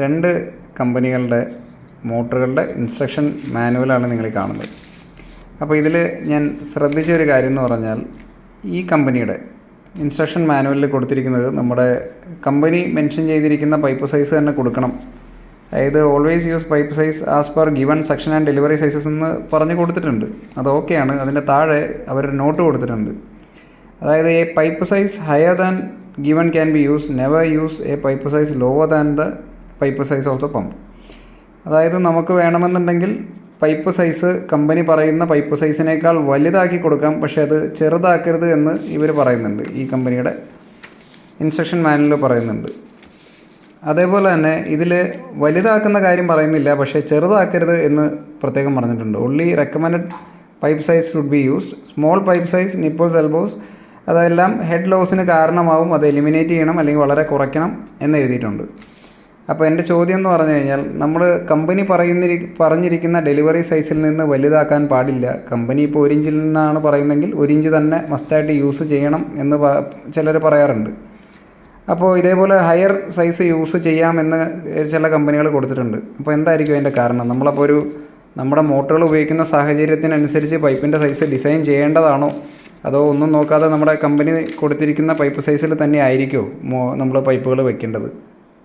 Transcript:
രണ്ട് കമ്പനികളുടെ മോട്ടറുകളുടെ ഇൻസ്ട്രക്ഷൻ മാനുവലാണ് നിങ്ങൾ കാണുന്നത്. അപ്പോൾ ഇതിൽ ഞാൻ ശ്രദ്ധിച്ച ഒരു കാര്യം എന്ന് പറഞ്ഞാൽ ഈ കമ്പനിയുടെ ഇൻസ്ട്രക്ഷൻ മാനുവലിൽ കൊടുത്തിരിക്കുന്നത് നമ്മുടെ കമ്പനി മെൻഷൻ ചെയ്തിരിക്കുന്ന പൈപ്പ് സൈസ് തന്നെ കൊടുക്കണം. അതായത് always use pipe size as per given section and delivery sizes എന്ന് പറഞ്ഞു കൊടുത്തിട്ടുണ്ട്. അത് ഓക്കെയാണ് അതിന്റെ താഴെ അവർ നോട്ട് കൊടുത്തിട്ടുണ്ട്. അതായത് a pipe size higher than given can be use never use a pipe size lower than the pipe size of the pump. അതായത് നമുക്ക് വേണമെന്നുണ്ടെങ്കിൽ പൈപ്പ് സൈസ് കമ്പനി പറയുന്ന പൈപ്പ് സൈസിനേക്കാൾ വലുതാക്കി കൊടുക്കാം പക്ഷേ അത് ചെറുതാക്കരുത് എന്ന് ഇവർ പറയുന്നുണ്ട് ഈ കമ്പനിയുടെ ഇൻസ്ട്രക്ഷൻ മാനുവൽ പറയുന്നുണ്ട്. അതേപോലെ തന്നെ ഇതിൽ വലുതാക്കുന്ന കാര്യം പറയുന്നില്ല പക്ഷേ ചെറുതാക്കരുത് എന്ന് പ്രത്യേകം പറഞ്ഞിട്ടുണ്ട്. Only recommended pipe size should be used small pipe size nipples elbows അതെല്ലാം ഹെഡ് ലോസിന് കാരണമാവും അത് എലിമിനേറ്റ് ചെയ്യണം അല്ലെങ്കിൽ വളരെ കുറയ്ക്കണം എന്ന് എഴുതിയിട്ടുണ്ട്. അപ്പോൾ എന്റെ ചോദ്യം എന്ന് പറഞ്ഞു കഴിഞ്ഞാൽ നമ്മൾ കമ്പനി പറയുന്നിരി പറഞ്ഞിരിക്കുന്ന ഡെലിവറി സൈസിൽ നിന്ന് വലുതാക്കാൻ പാടില്ല. കമ്പനി ഇപ്പോൾ ഒരു ഇഞ്ചിൽ നിന്നാണ് പറയുന്നതെങ്കിൽ ഒരു ഇഞ്ച് തന്നെ മസ്റ്റായിട്ട് യൂസ് ചെയ്യണം എന്ന് ചിലർ പറയാറുണ്ട്. അപ്പോൾ ഇതേപോലെ ഹയർ സൈസ് യൂസ് ചെയ്യാമെന്ന് ചില കമ്പനികൾ കൊടുത്തിട്ടുണ്ട്. അപ്പോൾ എന്തായിരിക്കും അതിന്റെ കാരണം? നമ്മളപ്പോൾ ഒരു നമ്മുടെ മോട്ടറുകൾ ഉപയോഗിക്കുന്ന സാഹചര്യത്തിനനുസരിച്ച് പൈപ്പിന്റെ സൈസ് ഡിസൈൻ ചെയ്യേണ്ടതാണോ? അതോ ഒന്നും നോക്കാതെ നമ്മുടെ കമ്പനി കൊടുത്തിരിക്കുന്ന പൈപ്പ് സൈസിൽ തന്നെ ആയിരിക്കുമോ നമ്മൾ പൈപ്പുകൾ വെക്കേണ്ടത്?